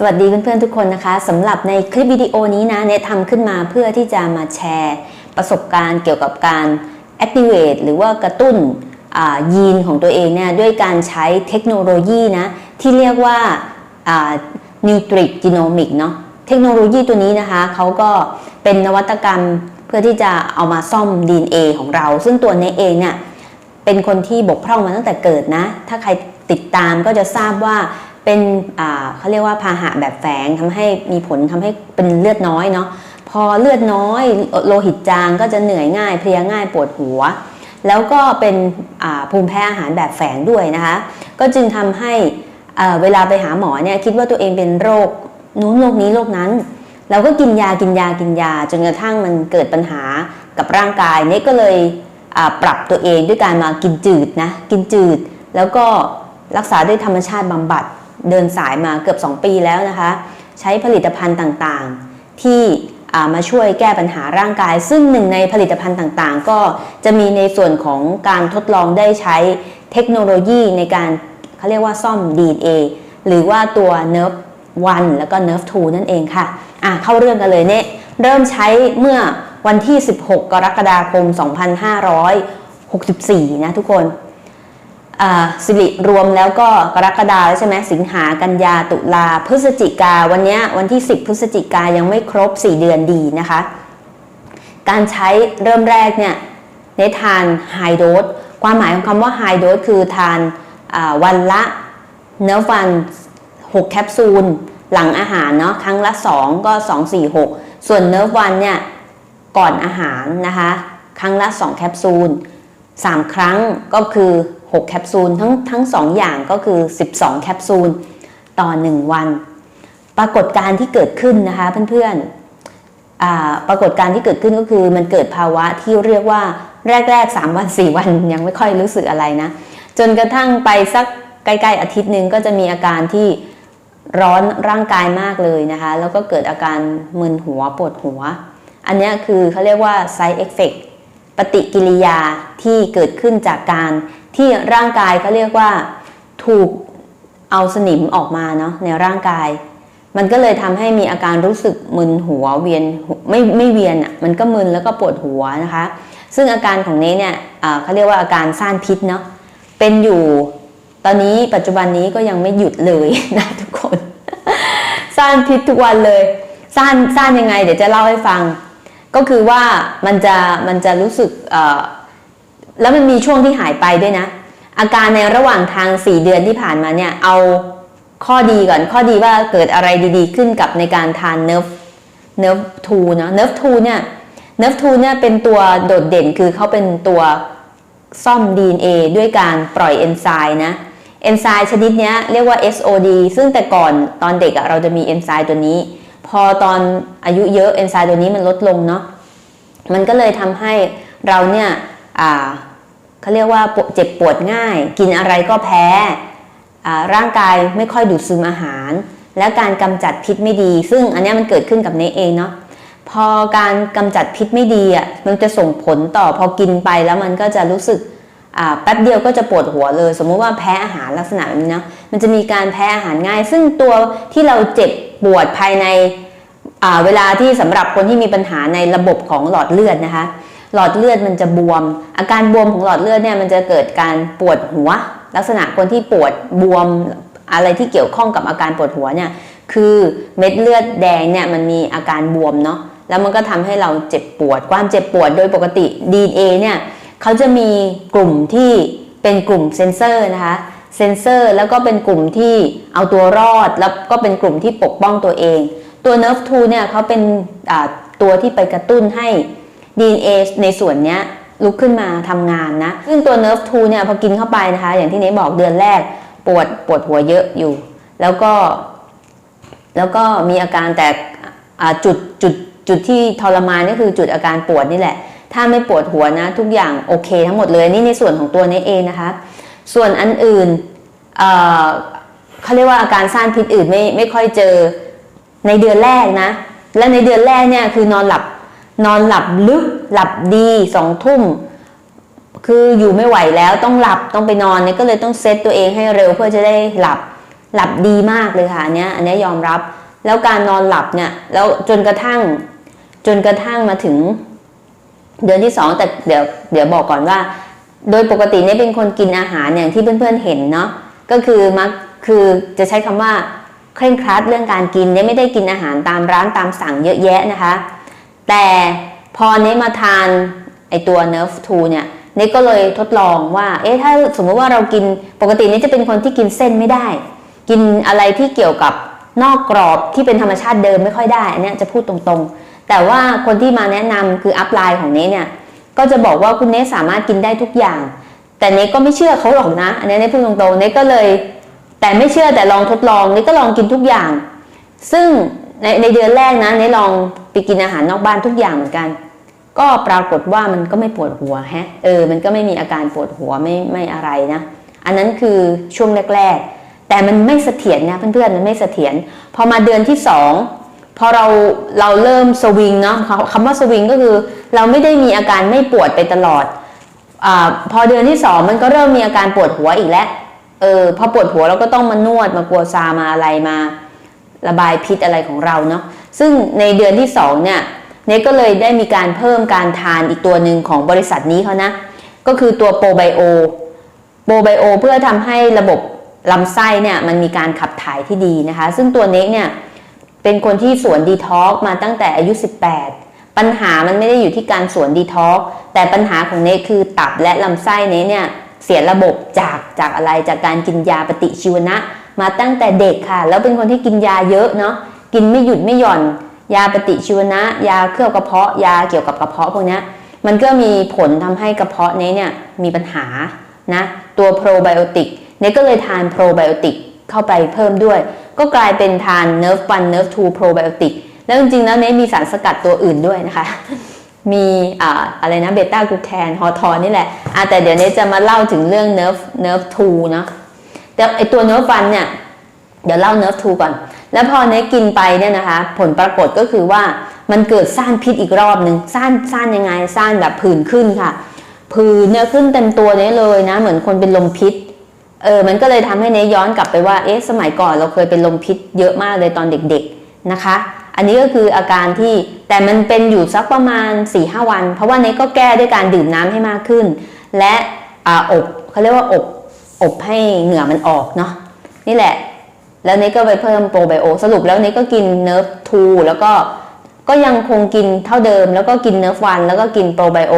สวัสดีเพื่อนๆทุกคนนะคะสำหรับในคลิปวิดีโอนี้นะเนททำขึ้นมาเพื่อที่จะมาแชร์ ประสบการณ์เกี่ยวกับการ activate หรือว่ากระตุ้นยีนของตัวเองเนี่ยด้วยการใช้เทคโนโลยีนะที่เรียกว่านิวตริกจีโนมิกเนาะเทคโนโลยีตัวนี้นะคะเขาก็เป็นนวัตกรรมเพื่อที่จะเอามาซ่อม DNA ของเรา ซึ่งตัวเนเองเนี่ยเป็นคนที่บกพร่องมาตั้งแต่เกิดนะ ถ้าใครติดตามก็จะทราบว่า เป็นเขาเรียกว่าพาหะแบบแฝงทำให้มีผลทำให้เป็นเลือดน้อยเนาะพอเลือดน้อยโลหิตจางก็จะเหนื่อยง่ายเพลียง่ายปวดหัว แล้วก็เป็นภูมิแพ้อาหารแบบแฝงด้วยนะคะ ก็จึงทำให้เวลาไปหาหมอเนี่ยคิดว่าตัวเองเป็นโรคนู้นโรคนี้โรคนั้น เราก็กินยากินยากินยา จนกระทั่งมันเกิดปัญหากับร่างกายเนี่ยก็เลยปรับตัวเองด้วยการมากินจืดนะกินจืด แล้วก็รักษาด้วยธรรมชาติบำบัด เดินสายมาเกือบ 2 ปีแล้วนะคะ ใช้ผลิตภัณฑ์ต่างๆ ที่มาช่วยแก้ปัญหาร่างกาย ซึ่งหนึ่งในผลิตภัณฑ์ต่างๆ ก็จะมีในส่วนของการทดลองได้ใช้เทคโนโลยีในการเขาเรียกว่าซ่อม DNA หรือว่าตัว Nerve 1 แล้วก็ Nerve 2 นั่นเองค่ะอะ เข้าเรื่องกันเลยเนี่ยเริ่มใช้เมื่อวันที่ 16 กรกฎาคม 2564 นะทุกคน สิริรวมแล้วก็กรกฎาแล้วใช่ไหมสิงหากันยาตุลาพฤศจิกาวันนี้วันที่ 10 พฤศจิกายังไม่ครบ 4 เดือนดีนะคะ การใช้เริ่มแรกเนี่ยในทานไฮโดสความหมายของคำว่าไฮโดสคือทานาวันละเนื้อฟัน 6 แคปซูล หลังอาหารเนาะครั้งละ 2 ก็ 2 4 6 ส่วนเนื้อวันเนี่ยก่อนอาหารนะคะ ครั้งละ 2 แคปซูล 3 ครั้งก็คือ 6 แคปซูลทั้งทั้ง2อย่างก็คือ 12 แคปซูลต่อ 1 วัน ปรากฏการที่เกิดขึ้นนะคะเพื่อนๆปรากฏการที่เกิดขึ้นก็คือมันเกิดภาวะที่เรียกว่าแรก ๆ 3 วัน 4 วันยังไม่ค่อยรู้สึกอะไรนะ จนกระทั่งไปสักใกล้ๆอาทิตย์หนึ่งก็จะมีอาการที่ร้อนร่างกายมากเลยนะคะ แล้วก็เกิดอาการมึนหัวปวดหัว อันนี้คือเขาเรียกว่า side effect ปฏิกิริยาที่เกิดขึ้นจากการ ที่ร่างกายเขาเรียกว่าถูกเอาสนิมออกมาเนาะในร่างกาย มันก็เลยทำให้มีอาการรู้สึกมึนหัวเวียนไม่ไม่เวียนอะมันก็มึนแล้วก็ปวดหัวนะคะ ซึ่งอาการของเนี้เนี่ยเขาเรียกว่าอาการซ่านพิษเนาะเป็นอยู่ตอนนี้ปัจจุบันนี้ก็ยังไม่หยุดเลยนะทุกคนซ่านพิษทุกวันเลยซ่านซ่านยังไง เดี๋ยวจะเล่าให้ฟัง ก็คือว่ามันจะมันจะรู้สึกอ แล้วมันมีช่วงที่หายไปด้วยนะ อาการในระหว่างทาง 4 เดือนที่ผ่านมาเนี่ยเอาข้อดีก่อนข้อดีว่าเกิดอะไรดีๆ ขึ้นกับในการทานเนิร์ฟเนิร์ฟทูเนะเนิร์ฟทูเนี่ยเนิร์ฟทูเนี่ยเป็นตัวโดดเด่นคือเขาเป็นตัวซ่อม DNA ด้วยการปล่อยเอนไซม์นะเอนไซม์ชนิดนี้เรียกว่า SOD ซึ่งแต่ก่อนตอนเด็กเราจะมีเอนไซม์ตัวนี้ พอตอนอายุเยอะเอนไซม์ตัวนี้มันลดลงเนาะมันก็เลยทำให้เราเนี่ยอ่า เขาเรียกว่าเจ็บปวดง่าย กินอะไรก็แพ้อ่าร่างกายไม่ค่อยดูดซึมอาหาร และการกำจัดพิษไม่ดี ซึ่งอันนี้มันเกิดขึ้นกับเนเองเนาะพอการกำจัดพิษไม่ดีอะมันจะส่งผลต่อพอกินไปแล้วมันก็จะรู้สึกอ่าแป๊บเดียวก็จะปวดหัวเลย สมมุติว่าแพ้อาหารลักษณะแบบนี้เนาะมันจะมีการแพ้อาหารง่าย ซึ่งตัวที่เราเจ็บปวดภายในอ่าเวลาที่สำหรับคนที่มีปัญหาในระบบของหลอดเลือดนะคะ หลอดเลือดมันจะบวม อาการบวมของหลอดเลือดเนี่ยมันจะเกิดการปวดหัว ลักษณะคนที่ปวดบวมอะไรที่เกี่ยวข้องกับอาการปวดหัวเนี่ยคือเม็ดเลือดแดงเนี่ยมันมีอาการบวมเนาะแล้วมันก็ทำให้เราเจ็บปวด ความเจ็บปวดโดยปกติ DNA เนี่ยเขาจะมีกลุ่มที่เป็นกลุ่มเซนเซอร์นะคะเซนเซอร์แล้วก็เป็นกลุ่มที่เอาตัวรอด แล้วก็เป็นกลุ่มที่ปกป้องตัวเอง ตัว Nerve 2เนี่ยเขาเป็นตัวที่ไปกระตุ้นให้ DNA ในส่วนเนี้ยลุกขึ้นมาทำงานนะ ซึ่งตัว Nerve 2เนี่ยพอกินเข้าไปนะคะ อย่างที่เนบอกเดือนแรกปวดปวดหัวเยอะอยู่ แล้วก็ แล้วก็มีอาการแต่จุดจุดจุดที่ทรมานก็คือจุดอาการปวดนี่แหละ ถ้าไม่ปวดหัวนะ ทุกอย่างโอเคทั้งหมดเลยนี่ในส่วนของตัวเนเองนะคะ ส่วนอันอื่นเขาเรียกว่าอาการซ่านพิษอื่นไม่ไม่ค่อยเจอในเดือนแรกนะ และในเดือนแรกเนี่ยคือนอนหลับ นอนหลับลึกหลับดีสองทุ่ม คืออยู่ไม่ไหวแล้วต้องหลับต้องไปนอนเนี่ยก็เลยต้องเซตตัวเองให้เร็วเพื่อจะได้หลับหลับดีมากเลยค่ะอันเนี้ยอันเนี้ยยอมรับ แล้วการนอนหลับเนี่ยแล้วจนกระทั่ง จนกระทั่งมาถึง เดือนที่สองแต่เดี๋ยวเดี๋ยวบอกก่อนว่า โดยปกติเนี่ยเป็นคนกินอาหารอย่างที่เพื่อนๆเห็นเนาะก็คือมักคือจะใช้คำว่าเคร่งครัดเรื่องการกินเนี่ยไม่ได้กินอาหารตามร้านตามสั่งเยอะแยะนะคะ แต่พอเนี้มาทานไอตัว Nerve 2เนี่ยเนี้ก็เลยทดลองว่า เอ๊ะถ้าสมมติว่าเรากินปกติเนี้จะเป็นคนที่กินเส้นไม่ได้ กินอะไรที่เกี่ยวกับนอกกรอบที่เป็นธรรมชาติเดิมไม่ค่อยได้อันเนี้ยจะพูดตรงๆ แต่ว่าคนที่มาแนะนำคืออัพไลน์ของเนี้เนี่ย ก็จะบอกว่าคุณเนสสามารถกินได้ทุกอย่าง แต่เนสก็ไม่เชื่อเขาหรอกนะ อันนี้เนสพูดตรงๆเนสก็เลย แต่ไม่เชื่อแต่ลองทดลองเนสก็ลองกินทุกอย่าง ซึ่ง ในในเดือนแรกนะเนลองไปกินอาหารนอกบ้านทุกอย่างเหมือนกัน ก็ปรากฏว่ามันก็ไม่ปวดหัวแฮะเออมันก็ไม่มีอาการปวดหัวไม่ไม่อะไรนะอันนั้นคือช่วงแรก ๆ แต่มันไม่เสถียรนะเพื่อนๆมันไม่เสถียรพอมาเดือนที่สองพอเราเราเริ่มสวิงเนาะคำว่าสวิงก็คือ เราไม่ได้มีอาการไม่ปวดไปตลอดอาพอเดือนที่สองมันก็เริ่มมีอาการปวดหัวอีกแล้วเออพอปวดหัวเราก็ต้องมานวดมากลัวซามาอะไรมา ระบายพิษอะไรของเราเนาะซึ่งในเดือนที่สองเนี่ยเนก็เลยได้มีการเพิ่มการทานอีกตัวหนึ่งของบริษัทนี้เขานะ ก็คือตัวโปรไบโอโปรไบโอเพื่อทำให้ระบบลำไส้เนี่ยมันมีการขับถ่ายที่ดีนะคะ ซึ่งตัวเน็กเนี่ยเป็นคนที่สวนดีท็อกมาตั้งแต่อายุ 18 ปัญหามันไม่ได้อยู่ที่การสวนดีท็อกแต่ปัญหาของเน็กคือตับและลำไส้เน็กเนี่ยเสียระบบจากจากอะไรจากการกินยาปฏิชีวนะ มาตั้งแต่เด็กค่ะ แล้วเป็นคนที่กินยาเยอะเนาะกินไม่หยุดไม่หย่อน ยาปฏิชีวนะ ยาเคลือบกระเพาะ ยาเกี่ยวกับกระเพาะพวกนี้มันก็มีผลทำให้กระเพาะเนี้เนี่ยมีปัญหานะตัวโปรไบโอติกเนี้ก็เลยทานโปรไบโอติกเข้าไปเพิ่มด้วย ก็กลายเป็นทาน Nerve 1 Nerve 2 Probiotic แล้วจริงๆแล้วเนี้มีสารสกัดตัวอื่นด้วยนะคะมีอ่าอะไรนะเบต้ากลูแคนฮอทอนนี่แหละอะแต่เดี๋ยวนี้จะมาเล่าถึงเรื่อง Nerve Nerve 2เนาะ แต่ไอตัว Nerve 1เนี่ยเดี๋ยวเล่า Nerve 2ก่อน แล้วพอเนี้กินไปเนี่ยนะคะ ผลปรากฏก็คือว่ามันเกิดซ่านพิษอีกรอบหนึ่งซ่านซ่านยังไงซ่านแบบผื่นขึ้นค่ะ ผื่นเนี่ยขึ้นเต็มตัวเนี้เลยนะ เหมือนคนเป็นลมพิษเออมันก็เลยทำให้เนยย้อนกลับไปว่าเอ๊ะสมัยก่อนเราเคยเป็นลมพิษเยอะมากเลยตอนเด็กๆนะคะ อันนี้ก็คืออาการที่แต่มันเป็นอยู่สักประมาณ4ีหวัน เพราะว่าเนยก็แก้ด้วยการดื่มน้ำให้มากขึ้น และออบเขาเรียกว่าอบ อบให้เหงื่อมันออกเนาะนี่แหละ แล้วเนยก็ไปเพิ่มโปรไบโอสรุปแล้วเนยก็กินเนิร์ฟทูแล้วก็ก็ยังคงกินเท่าเดิม แล้วก็กินเนิร์ฟวันแล้วก็กินโปรไบโอ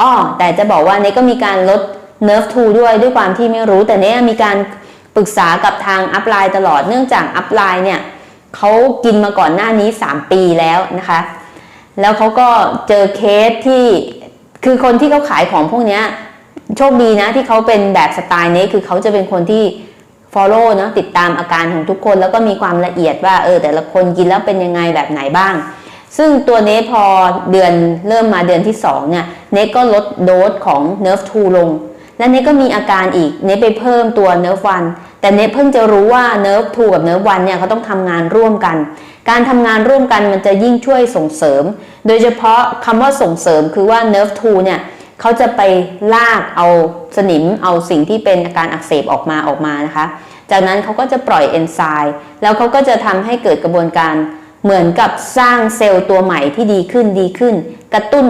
อ้อแต่จะบอกว่าเนยก็มีการลดเนิร์ฟทูด้วยด้วยความที่ไม่รู้แต่เนยมีการปรึกษากับทางอัพไลน์ตลอดเนื่องจากอัพไลน์เนี่ยเขากินมาก่อนหน้านี้ 3 ปีแล้วนะคะ แล้วเขาก็เจอเคสที่คือคนที่เขาขายของพวกเนี้ย โชคดีนะที่เขาเป็นแบบสไตล์นี้คือเขาจะเป็นคนที่ follow เนาะติดตามอาการของทุกคนแล้วก็มีความละเอียดว่าเออแต่ละคนกินแล้วเป็นยังไงแบบไหนบ้าง ซึ่งตัวเนสพอเดือนเริ่มมาเดือนที่2เนี่ยเนสก็ลดโดสของ Nerve 2ลง และเนสก็มีอาการอีกเนสไปเพิ่มตัว Nerve 1แต่เนสเพิ่งจะรู้ว่า Nerve 2กับ Nerve 1เนี่ยเขาต้องทำงานร่วมกัน การทำงานร่วมกันมันจะยิ่งช่วยส่งเสริม โดยเฉพาะคำว่าส่งเสริมคือว่า Nerve 2เนี่ย เขาจะไปลากเอาสนิมเอาสิ่งที่เป็นอาการอักเสบออกมาออกมานะคะ จากนั้นเขาก็จะปล่อยเอนไซม์แล้วเขาก็จะทำให้เกิดกระบวนการเหมือนกับสร้างเซลล์ตัวใหม่ที่ดีขึ้นดีขึ้น กระตุ้น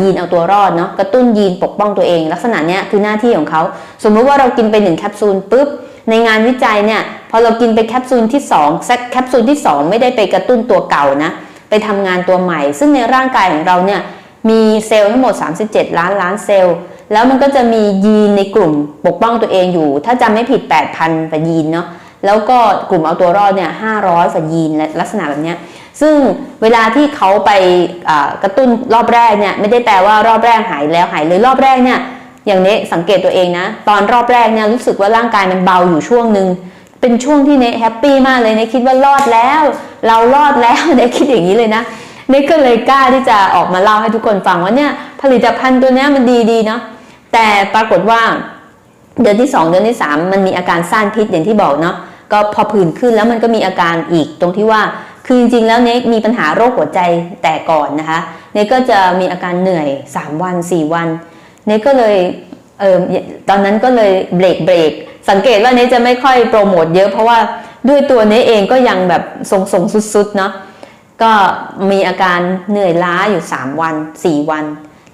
ยีนเอาตัวรอดเนาะกระตุ้นยีนปกป้องตัวเอง ลักษณะเนี้ยคือหน้าที่ของเขาสมมุติว่าเรากินไปหนึ่งแคปซูลปุ๊บในงานวิจัยเนี่ยพอเรากินไปแคปซูลที่2แคปซูลที่ 2 ไม่ได้ไปกระตุ้นตัวเก่านะไปทำงานตัวใหม่ ซึ่งในร่างกายของเราเนี่ย มีเซลล์ทั้งหมด 37 ล้านล้านเซลล์ แล้วมันก็จะมียีนในกลุ่มปกป้องตัวเองอยู่ ถ้าจำไม่ผิด 8,000กว่ายีนเนาะแล้วก็กลุ่มเอาตัวรอดเนี่ย500กว่ายีนและลักษณะแบบเนี้ยซึ่งเวลาที่เขาไปกระตุ้นรอบแรกเนี่ยไม่ได้แปลว่ารอบแรกหายแล้วหายเลยรอบแรกเนี่ยอย่างนี้สังเกตตัวเองนะ ตอนรอบแรกเนี่ยรู้สึกว่าร่างกายมันเบาอยู่ช่วงหนึ่งเป็นช่วงที่เนแฮปปี้มากเลยเนคิดว่ารอดแล้ว เรารอดแล้วเนคิดอย่างนี้เลยนะ เนก็เลยกล้าที่จะออกมาเล่าให้ทุกคนฟังว่าเนี่ยผลิตภัณฑ์ตัวเนี้ยมันดีดีเนาะแต่ปรากฏว่าเดือนที่ 2 เดือนที่ 3 มันมีอาการซ่านพิษอย่างที่บอกเนาะก็พอผื่นขึ้นแล้วมันก็มีอาการอีกตรงที่ว่าคือจริงๆแล้วเนกมีปัญหาโรคหัวใจแต่ก่อนนะคะเนกก็จะมีอาการเหนื่อย 3 วัน 4 วันเนกก็เลยเออตอนนั้นก็เลยเบรกเบรกสังเกตว่าเนกจะไม่ค่อยโปรโมทเยอะเพราะว่าด้วยตัวเนี้เองก็ยังแบบทรงๆสุดๆเนาะ ก็มีอาการเหนื่อยล้าอยู่ 3 วัน 4 วัน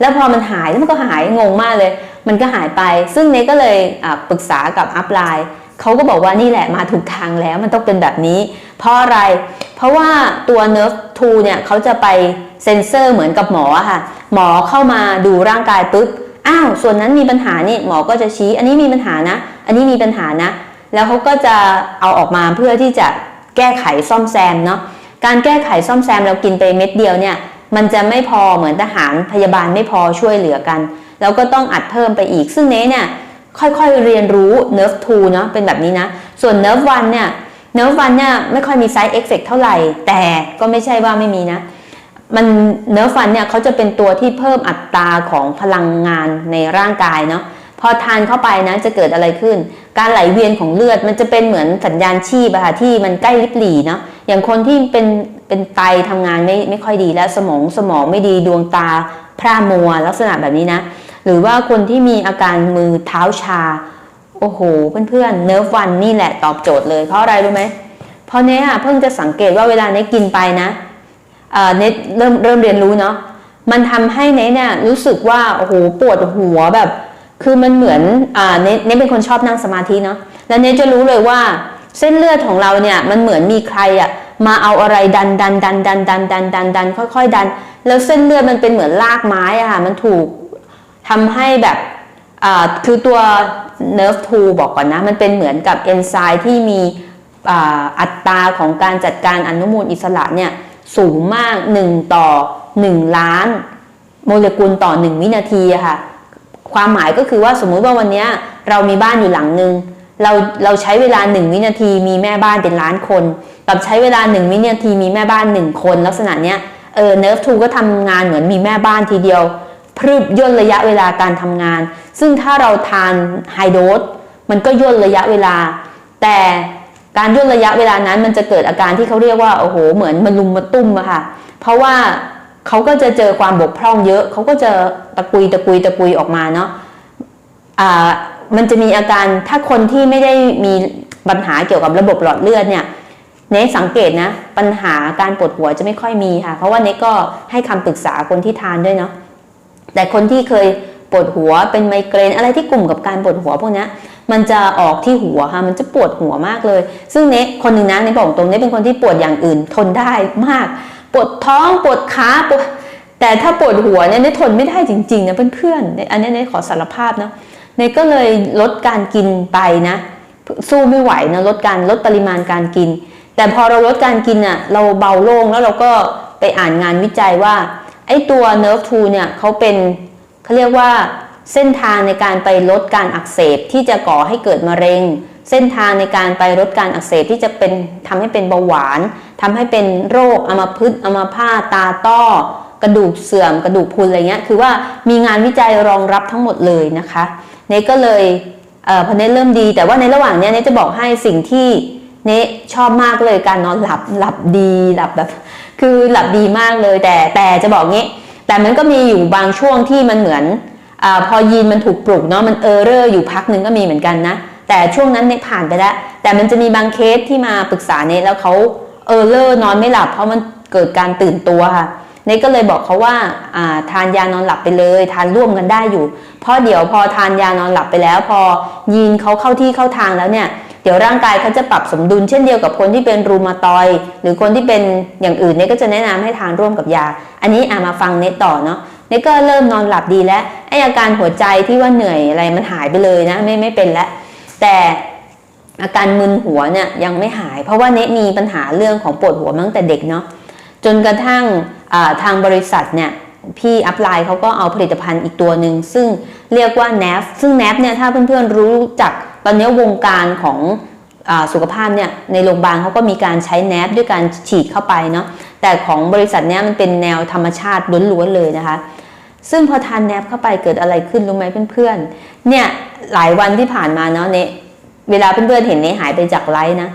แล้วพอมันหายแล้วมันก็หายงงมากเลย มันก็หายไป ซึ่งเนก็เลยปรึกษากับอัพไลน์เขาก็บอกว่านี่แหละมาถูกทางแล้วมันต้องเป็นแบบนี้ เพราะอะไร เพราะว่าตัว Nerve 2เนี่ยเขาจะไปเซ็นเซอร์เหมือนกับหมอค่ะ หมอเข้ามาดูร่างกายปุ๊บอ้าวส่วนนั้นมีปัญหานี่หมอก็จะชี้ อันนี้มีปัญหานะ อันนี้มีปัญหานะ แล้วเขาก็จะเอาออกมาเพื่อที่จะแก้ไขซ่อมแซมเนาะ การแก้ไขซ่อมแซมเรากินไปเม็ดเดียวเนี่ยมันจะไม่พอเหมือนทหารพยาบาลไม่พอช่วยเหลือกัน แล้วก็ต้องอัดเพิ่มไปอีก ซึ่งเน้เนี่ยค่อยๆเรียนรู้ nerve 2เนาะเป็นแบบนี้นะ ส่วน nerve 1เนี่ย nerve 1เนี่ยไม่ค่อยมี side effect เท่าไหร่ แต่ก็ไม่ใช่ว่าไม่มีนะ มันเนื้อฟันเนี่ยเขาจะเป็นตัวที่เพิ่มอัตราของพลังงานในร่างกายเนาะพอทานเข้าไปนะจะเกิดอะไรขึ้น การไหลเวียนของเลือดมันจะเป็นเหมือนสัญญาณชีพอะค่ะที่มันใกล้ลิบหลีเนาะ อย่างคนที่เป็นเป็นไตทำงานไม่ไม่ค่อยดีแล้วสมองสมองไม่ดีดวงตาพร่ามัวลักษณะแบบนี้นะ หรือว่าคนที่มีอาการมือเท้าชา โอ้โห เพื่อนๆเนื้อฟันนี่แหละตอบโจทย์เลยเพราะอะไรรู้ไหมเพราะเนี้ยเพิ่งจะสังเกตว่าเวลาเนี้ยกินไปนะเอ่อเน็ตเริ่มเริ่มเรียนรู้เนาะมันทำให้เน็ตเนี่ยรู้สึกว่าโอ้โหปวดหัวแบบ คือมันเหมือนอ่าเน็ตเน็ตเป็นคนชอบนั่งสมาธิเนาะแล้วเน็ตจะรู้เลยว่า เส้นเลือดของเราเนี่ยมันเหมือนมีใครอะมาเอาอะไรดันดันดันดันดันดันดันดันค่อย ๆ ดัน แล้วเส้นเลือดมันเป็นเหมือนลากไม้อะค่ะมันถูกทำให้แบบอ่าคือตัว nerve 2บอกก่อนนะ มันเป็นเหมือนกับเอนไซม์ที่มีอัตราของการจัดการอนุมูลอิสระเนี่ยสูงมาก 1 ต่อ 1 ล้าน โมเลกุลต่อ 1 วินาทีค่ะ ความหมายก็คือว่าสมมุติว่าวันนี้เรามีบ้านอยู่หลังหนึ่ง เราเราใช้เวลา1วินาทีมีแม่บ้านเป็นล้านคน กับใช้เวลา1วินาทีมีแม่บ้าน1คน ลักษณะเนี้ยเออเนิร์ฟทูก็ทำงานเหมือนมีแม่บ้านทีเดียวพรึบย่นระยะเวลาการทำงาน ซึ่งถ้าเราทานไฮโดสมันก็ย่นระยะเวลา แต่การย่นระยะเวลานั้นมันจะเกิดอาการที่เขาเรียกว่าโอ้โหเหมือนมันลุมมาตุ้มอะค่ะ เพราะว่าเขาก็จะเจอความบกพร่องเยอะ เขาก็จะตะกุยตะกุยตะกุยออกมาเนาะอ่า มันจะมีอาการถ้าคนที่ไม่ได้มีปัญหาเกี่ยวกับระบบหลอดเลือดเนี่ยเนสังเกตนะ ปัญหาการปวดหัวจะไม่ค่อยมีค่ะ เพราะว่าเนสก็ให้คำปรึกษาคนที่ทานด้วยเนาะแต่คนที่เคยปวดหัวเป็นไมเกรนอะไรที่กลุ่มกับการปวดหัวพวกนี้มันจะออกที่หัวค่ะ มันจะปวดหัวมากเลย ซึ่งเนคนหนึ่งนะในบอกตรงเนเป็นคนที่ปวดอย่างอื่น ทนได้มาก ปวดท้องปวดขาปวดแต่ถ้าปวดหัวเนี่ยเนทนไม่ได้จริงๆนะเพื่อนๆอันนี้เนขอสารภาพนะ เนะก็เลยลดการกินไปนะ สู้ไม่ไหวนะลดการลดปริมาณการกิน แต่พอเราลดการกินอะเราเบาโล่งแล้วเราก็ไปอ่านงานวิจัยว่าไอ้ตัว nerve 2เนี่ยเขาเป็นเขาเรียกว่าเส้นทางในการไปลดการอักเสบที่จะก่อให้เกิดมะเร็ง เส้นทางในการไปลดการอักเสบที่จะเป็นทำให้เป็นเบาหวานทำให้เป็นโรคอัมพฤกษ์อัมพาตตาต้อกระดูกเสื่อม กระดูกพุนอะไรเงี้ยคือว่ามีงานวิจัยรองรับทั้งหมดเลยนะคะ เนก็เลยเออพอเนเริ่มดี แต่ว่าในระหว่างเนี้ยเนจะบอกให้สิ่งที่เนชอบมากเลยการนอนหลับหลับดีหลับแบบ คือหลับดีมากเลย แต่แต่จะบอกงี้ แต่มันก็มีอยู่บางช่วงที่มันเหมือนอพอยีนมันถูกปลุกเนาะมันเออร์เรอร์อยู่พักหนึ่งก็มีเหมือนกันนะแต่ช่วงนั้นเน่ผ่านไปแล้ว แต่มันจะมีบางเคสที่มาปรึกษาเน่แล้วเขาเออร์เลอร์นอนไม่หลับ เพราะมันเกิดการตื่นตัวค่ะ เนก็เลยบอกเขาว่าาทานยานอนหลับไปเลย ทานร่วมกันได้อยู่ เพราะเดี๋ยวพอทานยานอนหลับไปแล้ว พอยีนเขาเข้าที่เข้าทางแล้วเนี่ยเดี๋ยวร่างกายเขาจะปรับสมดุลเช่นเดียวกับคนที่เป็นรูมาตอย หรือคนที่เป็นอย่างอื่นเนี่ยก็จะแนะนำให้ทานร่วมกับยา อันนี้อามาฟังเนตต่อเนาะเนตก็เริ่มนอนหลับดีแล้วไออาการหัวใจที่ว่าเหนื่อยอะไรมันหายไปเลยนะไม่ไม่เป็นแล้วแต่อาการมึนหัวเนี่ยยังไม่หาย เพราะว่าเนตมีปัญหาเรื่องของปวดหัวมาตั้งแต่เด็กเนาะ จนกระทั่งทางบริษัทเนี่ยพี่อัพไลน์เขาก็เอาผลิตภัณฑ์อีกตัวหนึ่ง ซึ่งเรียกว่า n a f ซึ่ง n a f เนี่ยถ้าเพื่อนๆรู้จักตอนนี้วงการของอสุขภาพเนี่ยในโรงพยาบาลเขาก็มีการใช้ n a f ด้วยการฉีดเข้าไปเนาะแต่ของบริษัทเนี้ยมันเป็นแนวธรรมชาติล้วนๆเลยนะคะ ซึ่งพอทานแนบเข้าไปเกิดอะไรขึ้นรู้ไหมเพื่อนๆเนี่ยหลายวันที่ผ่านมาเนาะเนเวลาเพื่อนๆเห็นเนหายไปจากไลฟ์นะ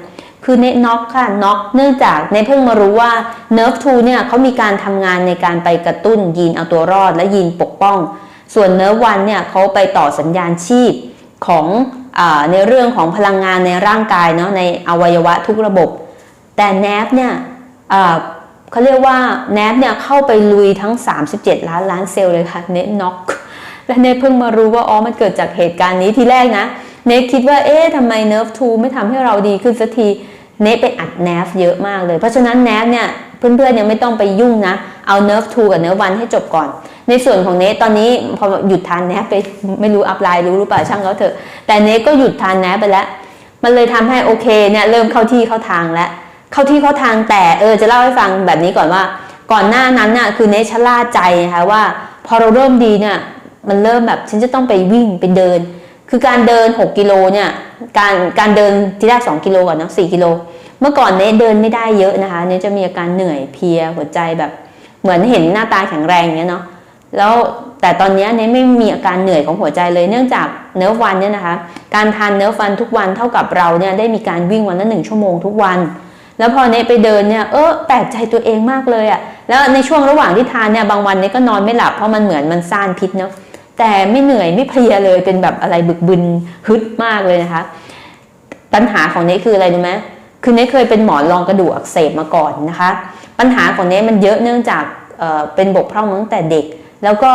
คือเนน็อกค่ะน็อกเนื่องจากเนเพิ่งมารู้ว่า Nerve 2เนี่ยเขามีการทำงานในการไปกระตุ้นยีนเอาตัวรอดและยีนปกป้อง ส่วน Nerve 1เนี่ยเขาไปต่อสัญญาณชีพของอในเรื่องของพลังงานในร่างกายเนาะในอวัยวะทุกระบบ แต่แนบเนี่ยเขาเรียกว่าแนบเนี่ยเข้าไปลุยทั้ง 37 ล้านล้านเซลล์เลยค่ะเน็ตน็อกและเนเพิ่งมารู้ว่าอ๋อมันเกิดจากเหตุการณ์นี้ทีแรกนะเนทคิดว่าเอ๊ะทำไม Nerve 2ไม่ทำให้เราดีขึ้นสักที เนทไปอัด Nerve เยอะมากเลย เพราะฉะนั้น Nerve เนี่ยเพื่อนๆยังไม่ต้องไปยุ่งนะ เอา Nerve 2กับ Nerve 1ให้จบก่อน ในส่วนของเนทตอนนี้พอหยุดทาน Nerve ไปไม่รู้อัพไลน์รู้หรือเปล่าช่างเขาเถอะ แต่เนทก็หยุดทาน Nerve ไปแล้ว มันเลยทำให้โอเคเนี่ยเริ่มเข้าที่เข้าทางแล้วเข้าที่เข้าทางแต่เออจะเล่าให้ฟังแบบนี้ก่อนว่า ก่อนหน้านั้นน่ะคือเนชล่าใจนะคะว่า พอเราเริ่มดีเนี่ยมันเริ่มแบบฉันจะต้องไปวิ่งไปเดิน คือการเดิน 6 กิโลเนี่ยการการเดินที่แรก2กิโลก่อนเนาะ4กิโล เมื่อก่อนเนยเดินไม่ได้เยอะนะคะเนยจะมีอาการเหนื่อยเพลียหัวใจแบบเหมือนเห็นหน้าตาแข็งแรงอย่างเงี้ยเนาะแล้วแต่ตอนเนี้ยเนไม่มีอาการเหนื่อยของหัวใจเลย เนื่องจากเนื้อวันเนี่ยนะคะ การทานเนื้อฟันทุกวันเท่ากับเราเนี่ยได้มีการวิ่งวันละหนึ่งชั่วโมงทุกวัน แล้วพอเนไปเดินเนี่ยเออแปลกใจตัวเองมากเลยอะ่ะแล้วในช่วงระหว่างที่ทานเนี่ยบางวันเนยก็นอนไม่หลับเพราะมันเหมือนมันซ่านพิษเนาะ แต่ไม่เหนื่อยไม่เพลียเลยเป็นแบบอะไรบึกบึนฮึดมากเลยนะคะ ปัญหาของเนคืออะไรรู้ไหมคือเนเคยเป็นหมอนรองกระดูกอักเสบมาก่อนนะคะ ปัญหาของเนมันเยอะเนื่องจากเเป็นบกพร่องมาตั้งแต่เด็ก แล้วก็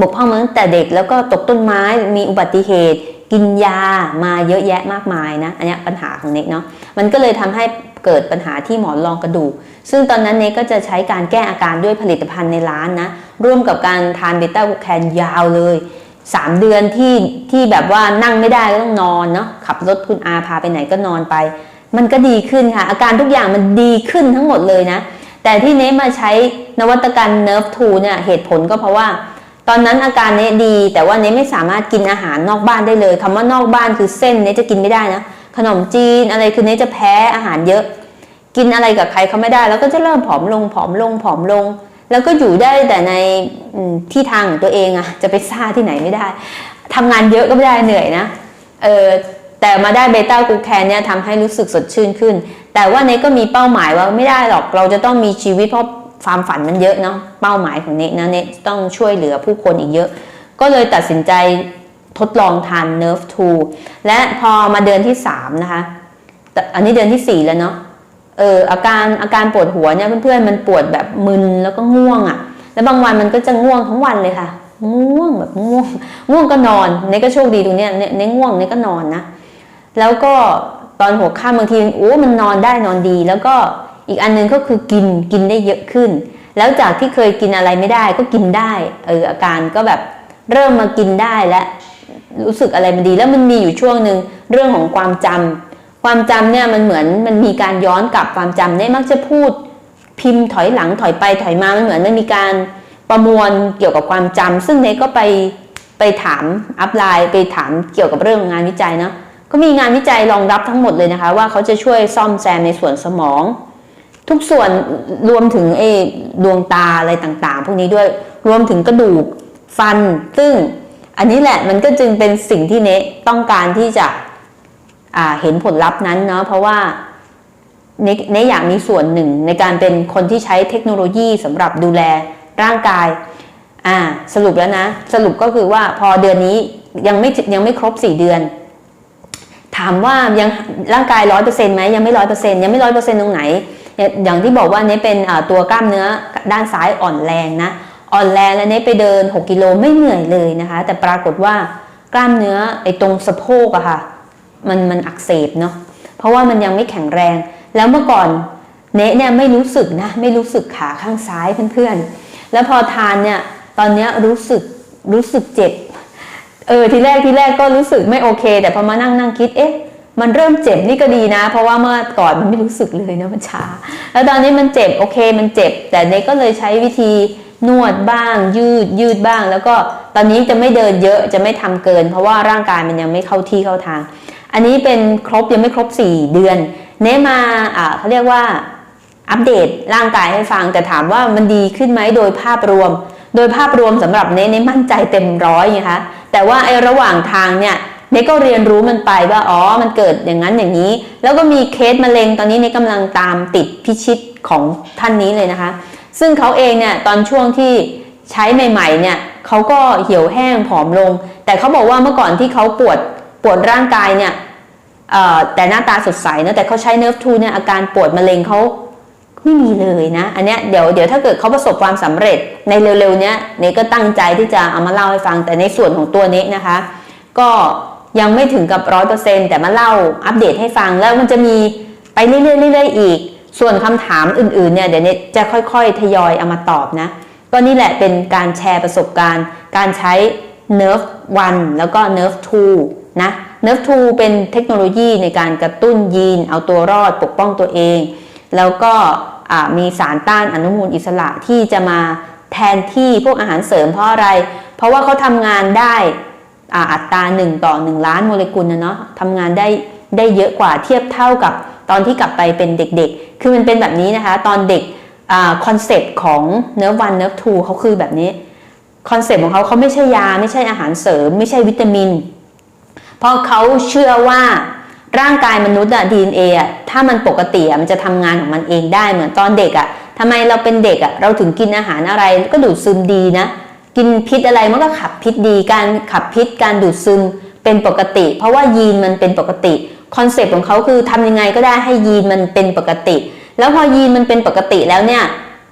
บกพร่องมาตั้งแต่เด็ก แล้วก็ตกต้นไม้มีอุบัติเหตุ กินยามาเยอะแยะมากมายนะอันนี้ปัญหาของเน็กเนาะมันก็เลยทำให้ เกิดปัญหาที่หมอนรองกระดูก ซึ่งตอนนั้นเน็กก็จะใช้การแก้อาการด้วยผลิตภัณฑ์ในร้านนะ ร่วมกับการทานเบต้ากูแคนยาวเลย 3 เดือนที่ที่แบบว่านั่งไม่ได้ก็ต้องนอนเนาะขับรถคุณอาพาไปไหนก็นอนไป มันก็ดีขึ้นค่ะ อาการทุกอย่างมันดีขึ้นทั้งหมดเลยนะ แต่ที่เนมาใช้นวัตกรรม Nerve 2เนี่ยเหตุผลก็เพราะว่าตอนนั้นอาการเนดี แต่ว่าเนไม่สามารถกินอาหารนอกบ้านได้เลยคำว่านอกบ้านคือเส้นเนจะกินไม่ได้นะ ขนมจีนอะไรคือเนี้จะแพ้อาหารเยอะ กินอะไรกับใครเขาไม่ได้ แล้วก็จะเริ่มผอมลงผอมลงผอมลง แล้วก็อยู่ได้แต่ในที่ทางของตัวเองอะจะไปซ่าที่ไหนไม่ได้ทำงานเยอะก็ไม่ได้เหนื่อยนะเออแต่มาได้เบต้ากูแคนเนี่ยทำให้รู้สึกสดชื่นขึ้น แต่ว่าเนก็มีเป้าหมายว่าไม่ได้หรอกเราจะต้องมีชีวิตเพราะความฝันมันเยอะเนาะเป้าหมายของเนนะเนต้องช่วยเหลือผู้คนอีกเยอะ ก็เลยตัดสินใจ ทดลองทาน Nerve 2 และพอมาเดือนที่ 3 นะคะ อันนี้เดือนที่ 4 แล้วเนาะเอออาการอาการปวดหัวเนี่ยเพื่อนๆมันปวดแบบมึนแล้วก็ง่วงอะ่ะ แล้วบางวันมันก็จะง่วงทั้งวันเลยค่ะ ง่วงแบบง่วง ง่วงก็นอนเน่ก็โชคดีตรงเนี้ยเนเนง่วงเน่ก็นอนนะ แล้วก็ตอนหัวค่ำบางทีโอ้มันนอนได้นอนดี แล้วก็อีกอันนึงก็คือกินกินได้เยอะขึ้น แล้วจากที่เคยกินอะไรไม่ได้ก็กินได้เอออาการก็แบบเริ่มมากินได้แล้ว รู้สึกอะไรมันดี แล้วมันมีอยู่ช่วงหนึ่งเรื่องของความจำความจำเนี่ยมันเหมือนมันมีการย้อนกลับความจำเนี่ยมักจะพูดพิมพ์ถอยหลังถอยไปถอยมามันเหมือนมันมีการประมวลเกี่ยวกับความจำซึ่งเนก็ไปไปถามอัพไลน์ไปถามเกี่ยวกับเรื่องงานวิจัยเนาะก็มีงานวิจัยรองรับทั้งหมดเลยนะคะ ว่าเขาจะช่วยซ่อมแซมในส่วนสมอง ทุกส่วนรวมถึงเออดวงตาอะไรต่างๆ พวกนี้ด้วยรวมถึงกระดูกฟันซึ่ง อันนี้แหละมันก็จึงเป็นสิ่งที่เนะต้องการที่จะเห็นผลลัพธ์นั้นเนาะเพราะว่าเนเนอยากมีส่วนหนึ่งในการเป็นคนที่ใช้เทคโนโลยีสำหรับดูแลร่างกายอ่าสรุปแล้วนะ สรุปก็คือว่าพอเดือนนี้ยังไม่ยังไม่ครบ4เดือน ถามว่ายังร่างกายร้อยเปอร์เซ็นต์ไหมยังไม่ร้อยเปอร์เซ็นต์ยังไม่ร้อยเปอร์เซ็นต์ตรงไหน อย่างที่บอกว่าเนี้เป็นตัวกล้ามเนื้อด้านซ้ายอ่อนแรงนะ อ่อนแรงแล้วเนี้ไปเดิน 6 กิโลไม่เหนื่อยเลยนะคะ แต่ปรากฏว่ากล้ามเนื้อไอ้ตรงสะโพกอะค่ะ มันมันอักเสบเนาะเพราะว่ามันยังไม่แข็งแรง แล้วเมื่อก่อนเนะเนี่ยไม่รู้สึกนะไม่รู้สึกขาข้างซ้ายเพื่อนๆ แล้วพอทานเนี่ยตอนเนี้รู้สึกรู้สึกเจ็บเออทีแรกทีแรกก็รู้สึกไม่โอเค แต่พอมานั่งนั่งคิดเอ๊ะมันเริ่มเจ็บนี่ก็ดีนะ เพราะว่าเมื่อก่อนมันไม่รู้สึกเลยนะมันชาแล้วตอนนี้มันเจ็บโอเคมันเจ็บ แต่เนก็เลยใช้วิธี นวดบ้าง ยืดยืดบ้าง แล้วก็ตอนนี้จะไม่เดินเยอะจะไม่ทำเกิน เพราะว่าร่างกายมันยังไม่เข้าที่เข้าทาง อันนี้เป็นครบยังไม่ครบ 4 เดือน เนมาอ่าเขาเรียกว่าอัปเดตร่างกายให้ฟัง แต่ถามว่ามันดีขึ้นไหมโดยภาพรวม โดยภาพรวมสำหรับเนเนมั่นใจเต็มร้อยไงคะแต่ว่าไอ้ระหว่างทางเนี่ยเนก็เรียนรู้มันไปว่าอ๋อมันเกิดอย่างนั้นอย่างนี้ แล้วก็มีเคสมะเร็งตอนนี้เนกำลังตามติดพิชิตของท่านนี้เลยนะคะ ซึ่งเขาเองเนี่ยตอนช่วงที่ใช้ใหม่ๆเนี่ยเขาก็เหี่ยวแห้งผอมลง แต่เขาบอกว่าเมื่อก่อนที่เขาปวดปวดร่างกายเนี่ยแต่หน้าตาสดใสนะแต่เขาใช้เนิร์ฟทูเนี่ยอาการปวดมะเร็งเขาไม่มีเลยนะ อันเนี้ยเดี๋ยวเดี๋ยวถ้าเกิดเขาประสบความสำเร็จในเร็วๆเนี้ยเนก็ตั้งใจที่จะเอามาเล่าให้ฟังแต่ในส่วนของตัวเนนะคะ ก็ยังไม่ถึงกับร้อยเปอร์เซ็นแต่มาเล่าอัปเดตให้ฟังแล้วมันจะมีไปเรื่อยๆเรื่อยๆอีก ส่วนคำถามอื่นๆเนี่ยเดี๋ยวเนจะค่อยๆ ทยอยเอามาตอบนะ ก็นี่แหละเป็นการแชร์ประสบการณ์ การใช้ Nerve 1 แล้วก็ Nerve 2 นะ Nerve 2 เป็นเทคโนโลยีในการกระตุ้นยีน เอาตัวรอดปกป้องตัวเอง แล้วก็มีสารต้านอนุมูลอิสระที่จะมาแทนที่พวกอาหารเสริมเพราะอะไร เพราะว่าเขาทำงานได้อัตรา 1 ต่อ 1 ล้านโมเลกุลนะเนาะทำงานได้ได้เยอะกว่าเทียบเท่ากับตอนที่กลับไปเป็นเด็กๆ คือมันเป็นแบบนี้นะคะ ตอนเด็กคอนเซปต์ของ Nerve 1 Nerve 2เขาคือแบบนี้คอนเซปต์ของเขาเขาไม่ใช่ยา ไม่ใช่อาหารเสริม ไม่ใช่วิตามิน เพราะเขาเชื่อว่าร่างกายมนุษย์อะ DNA อะถ้ามันปกติอะมันจะทำงานของมันเองได้เหมือนตอนเด็กอะทำไมเราเป็นเด็กอะเราถึงกินอาหารอะไรก็ดูดซึมดีนะ กินพิษอะไรมันก็ขับพิษดีการขับพิษการดูดซึมเป็นปกติ เพราะว่ายีนมันเป็นปกติ คอนเซปต์ของเขาคือทำยังไงก็ได้ให้ยีนมันเป็นปกติ แล้วพอยีนมันเป็นปกติแล้วเนี่ย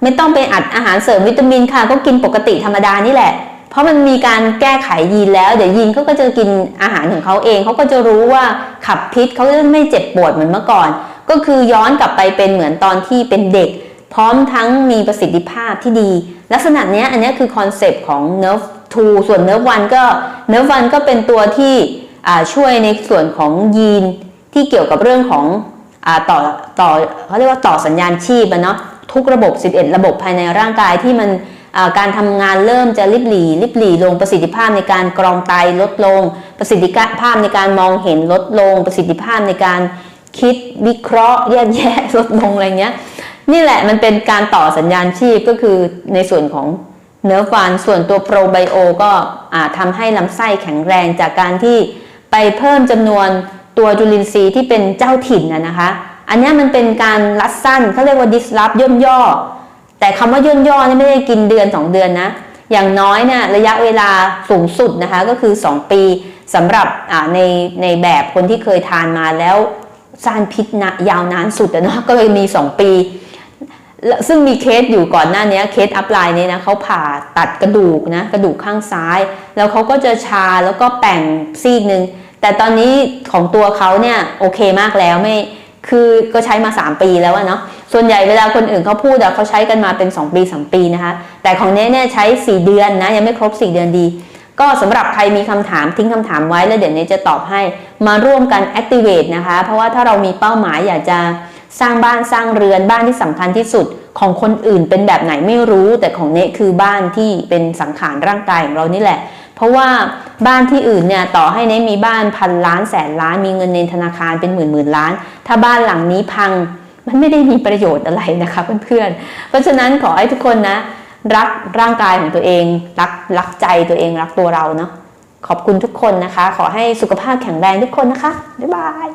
ไม่ต้องไปอัดอาหารเสริมวิตามินค่ะ ก็กินปกติธรรมดานี่แหละ เพราะมันมีการแก้ไขยีนแล้ว เดี๋ยวยีนเขาก็จะกินอาหารของเขาเองเขาก็จะรู้ว่าขับพิษเขาจะไม่เจ็บปวดเหมือนเมื่อก่อน ก็คือย้อนกลับไปเป็นเหมือนตอนที่เป็นเด็ก พร้อมทั้งมีประสิทธิภาพที่ดี ลักษณะเนี้ยอันนี้คือคอนเซปต์ของ Nerve 2ส่วน Nerve 1ก็ Nerve 1ก็เป็นตัวที่ช่วยในส่วนของยีน ที่เกี่ยวกับเรื่องของอต่อต่อเขาเรียกว่าต่อสัญญาณชีพอะเนาะทุกระบบ 11 ระบบภายในร่างกายที่มันการทำงานเริ่มจะลิบหลีลิบหลีลงประสิทธิภาพในการกรองไตลดลง ประสิทธิภาพในการมองเห็นลดลง ประสิทธิภาพในการคิดวิเคราะห์แยกแยะลดลงอะไรเงี้ยนี่แหละมันเป็นการต่อสัญญาณชีพก็คือในส่วนของเนื้อฟันส่วนตัวโปรไบโอก็อ่าทำให้ลำไส้แข็งแรงจากการที่ไปเพิ่มจำนวน ตัวจุลินทรีย์ที่เป็นเจ้าถิ่นนะนะคะ อันนี้มันเป็นการรัดสั้นเขาเรียกว่า disrupt ย่นย่อ แต่คำว่าย่นย่อนี่ไม่ได้กินเดือน 2 เดือนนะ อย่างน้อยเนี่ยระยะเวลาสูงสุดนะคะก็คือ 2 ปีสำหรับในในแบบคนที่เคยทานมาแล้วสานพิษนะยาวนานสุดเนาะก็เลยมี 2 ปี ซึ่งมีเคสอยู่ก่อนหน้านี้เคสอัพไลน์เนี่ยนะเขาผ่าตัดกระดูกนะกระดูกข้างซ้าย แล้วเขาก็จะชาแล้วก็แป่งซีกหนึ่ง แต่ตอนนี้ของตัวเขาเนี่ยโอเคมากแล้วไม่คือก็ใช้มา 3 ปีแล้วอะเนาะส่วนใหญ่เวลาคนอื่นเขาพูดอะเขาใช้กันมาเป็น 2 ปี 3 ปีนะคะ แต่ของเนี้ยเนี่ยใช้ 4 เดือนนะยังไม่ครบ 4 เดือนดี ก็สำหรับใครมีคำถามทิ้งคำถามไว้แล้วเดี๋ยวเนี้จะตอบให้มาร่วมกัน activate นะคะ เพราะว่าถ้าเรามีเป้าหมายอยากจะสร้างบ้านสร้างเรือนบ้านที่สำคัญที่สุดของคนอื่นเป็นแบบไหนไม่รู้ แต่ของเนคือบ้านที่เป็นสังขารร่างกายของเรานี่แหละ เพราะว่าบ้านที่อื่นเนี่ยต่อให้เนี้มีบ้านพันล้านแสนล้านมีเงินในธนาคารเป็นหมื่นหมื่นล้าน ถ้าบ้านหลังนี้พังมันไม่ได้มีประโยชน์อะไรนะคะเพื่อนๆ เพราะฉะนั้นขอให้ทุกคนนะรักร่างกายของตัวเอง รักรักใจตัวเองรักตัวเราเนาะขอบคุณทุกคนนะคะ ขอให้สุขภาพแข็งแรงทุกคนนะคะบ๊ายบาย